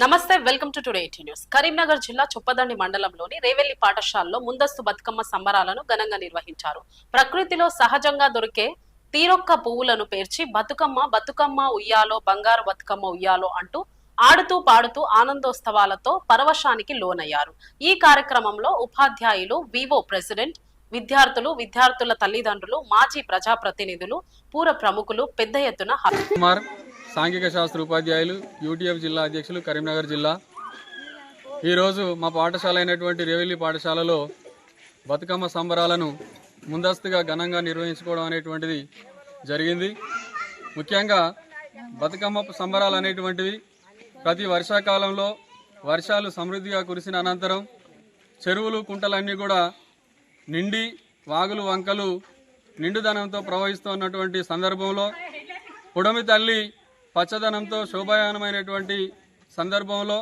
నమస్తే welcome to today eighty news. Karimnagar జిల్లా చొప్పదండి మండలంలోని రేవెల్లి పాఠశాలలో ముందస్తు బతుకమ్మ సంబరాలను ఘనంగా నిర్వహించారు. ప్రకృతిలో సహజంగా దొరికే తీరొక్క పువ్వులను పేర్చి బతుకమ్మ బతుకమ్మ ఉయ్యాలో బంగారు బతుకమ్మ ఉయ్యాలో అంటూ ఆడుతూ పాడుతూ ఆనందోత్సవాలతో పరవశానికి లోనయ్యారు. ఈ కార్యక్రమంలో ఉపాధ్యాయులు వివో ప్రెసిడెంట్ విద్యార్థులు విద్యార్థుల తల్లిదండ్రులు మాజీ ప్రజాప్రతినిధులు పూర ప్రముఖులు పెద్ద ఎత్తున హా- సాంఘిక శాస్త్ర ఉపాధ్యాయులు యూటీఎఫ్ జిల్లా అధ్యక్షులు కరీంనగర్ జిల్లా. ఈరోజు మా పాఠశాల అయినటువంటి రేవెల్లి పాఠశాలలో బతుకమ్మ సంబరాలను ముందస్తుగా ఘనంగా నిర్వహించుకోవడం అనేటువంటిది జరిగింది. ముఖ్యంగా బతుకమ్మ సంబరాలు అనేటువంటివి ప్రతి వర్షాకాలంలో వర్షాలు సమృద్ధిగా కురిసిన అనంతరం చెరువులు కుంటలన్నీ కూడా నిండి వాగులు వంకలు నిండుదనంతో ప్రవహిస్తున్నటువంటి సందర్భంలో పుడమి తల్లి పచ్చదనంతో శోభాయానమైనటువంటి సందర్భంలో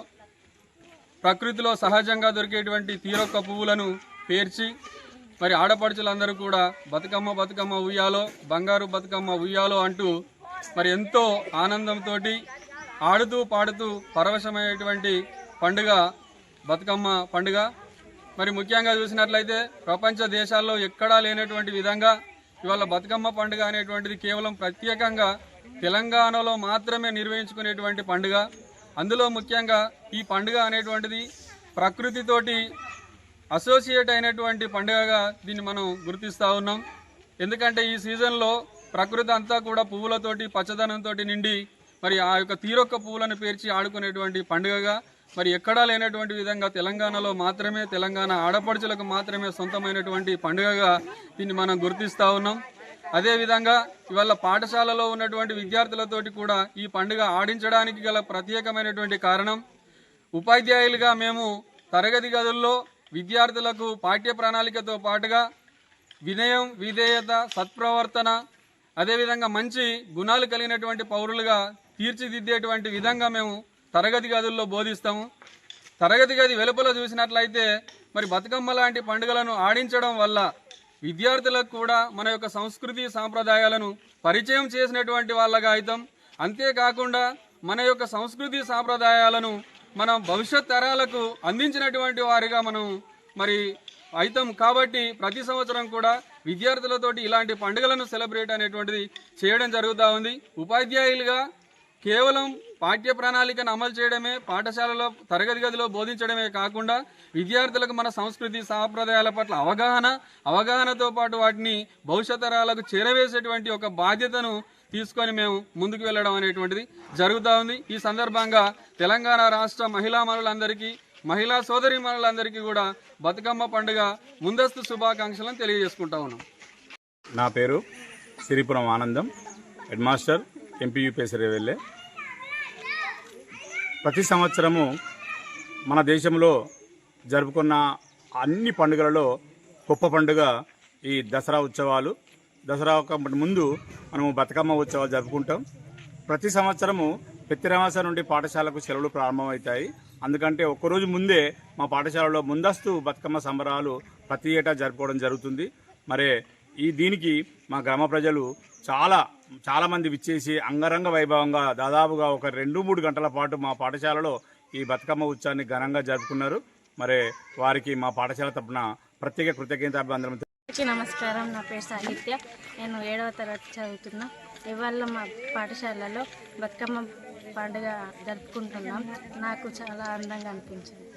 ప్రకృతిలో సహజంగా దొరికేటువంటి తీరొక్క పువ్వులను పేర్చి మరి ఆడపడుచులందరూ కూడా బతుకమ్మ బతుకమ్మ ఉయ్యాలో బంగారు బతుకమ్మ ఉయ్యాలో అంటూ మరి ఎంతో ఆనందంతో ఆడుతూ పాడుతూ పరవశమైనటువంటి పండుగ బతుకమ్మ పండుగ. మరి ముఖ్యంగా చూసినట్లయితే ప్రపంచ దేశాల్లో ఎక్కడా లేనటువంటి విధంగా ఇవాళ బతుకమ్మ పండుగ అనేటువంటిది కేవలం ప్రత్యేకంగా తెలంగాణలో మాత్రమే నిర్వహించుకునేటువంటి పండుగ. అందులో ముఖ్యంగా ఈ పండుగ అనేటువంటిది ప్రకృతితోటి అసోసియేట్ అయినటువంటి పండుగగా దీన్ని మనం గుర్తిస్తూ ఉన్నాం. ఎందుకంటే ఈ సీజన్లో ప్రకృతి అంతా కూడా పువ్వులతోటి పచ్చదనంతో నిండి మరి ఆ యొక్క తీరొక్క పువ్వులను పేర్చి ఆడుకునేటువంటి పండుగగా. మరి ఎక్కడా లేనటువంటి విధంగా తెలంగాణలో మాత్రమే తెలంగాణ ఆడపడుచులకు మాత్రమే సొంతమైనటువంటి పండుగగా దీన్ని మనం గుర్తిస్తూ ఉన్నాం. అదేవిధంగా ఇవాళ పాఠశాలలో ఉన్నటువంటి విద్యార్థులతోటి కూడా ఈ పండుగ ఆడించడానికి గల ప్రత్యేకమైనటువంటి కారణం ఉపాధ్యాయులుగా మేము తరగతి గదుల్లో విద్యార్థులకు పాఠ్య ప్రణాళికతో పాటుగా వినయం విధేయత సత్ప్రవర్తన అదేవిధంగా మంచి గుణాలు కలిగినటువంటి పౌరులుగా తీర్చిదిద్దేటువంటి విధంగా మేము తరగతి గదుల్లో బోధిస్తాము. తరగతి గది వెలుపల చూసినట్లయితే మరి బతుకమ్మ లాంటి పండుగలను ఆడించడం వల్ల విద్యార్థులకు కూడా మన యొక్క సంస్కృతి సాంప్రదాయాలను పరిచయం చేసినటువంటి వాళ్ళగా అవుతాం అంతేకాకుండా మన యొక్క సంస్కృతి సాంప్రదాయాలను మనం భవిష్యత్ తరాలకు అందించినటువంటి వారిగా మనం మరి అవుతాం కాబట్టి ప్రతి సంవత్సరం కూడా విద్యార్థులతోటి ఇలాంటి పండుగలను సెలబ్రేట్ అనేటువంటిది చేయడం జరుగుతూ ఉంది. ఉపాధ్యాయులుగా కేవలం పాఠ్య ప్రణాళికను అమలు చేయడమే పాఠశాలలో తరగతి గదిలో బోధించడమే కాకుండా విద్యార్థులకు మన సంస్కృతి సాంప్రదాయాల పట్ల అవగాహన అవగాహనతో పాటు వాటిని భవిష్యత్ తరాలకు చేరవేసేటువంటి ఒక బాధ్యతను తీసుకొని మేము ముందుకు వెళ్ళడం అనేటువంటిది జరుగుతూ ఉంది. ఈ సందర్భంగా తెలంగాణ రాష్ట్ర మహిళా మనులందరికీ మహిళా సోదరి మనులందరికీ కూడా బతుకమ్మ పండుగ ముందస్తు శుభాకాంక్షలను తెలియజేసుకుంటా ఉన్నాం. నా పేరు సిరిపురం ఆనందం హెడ్ మాస్టర్ ఎంపీయూపీఎస్ వెళ్ళే. ప్రతి సంవత్సరము మన దేశంలో జరుపుకున్న అన్ని పండుగలలో గొప్ప పండుగ ఈ దసరా ఉత్సవాలు. దసరా ముందు మనము బతుకమ్మ ఉత్సవాలు జరుపుకుంటాం. ప్రతి సంవత్సరము ప్రతిరామాస నుండి పాఠశాలకు సెలవులు ప్రారంభమవుతాయి. అందుకంటే ఒక్కరోజు ముందే మా పాఠశాలలో ముందస్తు బతుకమ్మ సంబరాలు ప్రతి ఏటా జరుపుకోవడం జరుగుతుంది. మరి ఈ దీనికి మా గ్రామ ప్రజలు చాలా చాలామంది విచ్చేసి అంగరంగ వైభవంగా దాదాపుగా ఒక రెండు మూడు గంటల పాటు మా పాఠశాలలో ఈ బతుకమ్మ ఉత్సవాన్ని ఘనంగా జరుపుకున్నారు. మరి వారికి మా పాఠశాల తరపున ప్రత్యేక కృతజ్ఞతాభివందనం నమస్కారం. నా పేరు సాహిత్య. నేను ఏడవ తరగతి చదువుతున్నా. ఇవాళ మా పాఠశాలలో బతుకమ్మ పండుగ జరుపుకుంటున్నాం. నాకు చాలా ఆనందంగా అనిపించింది.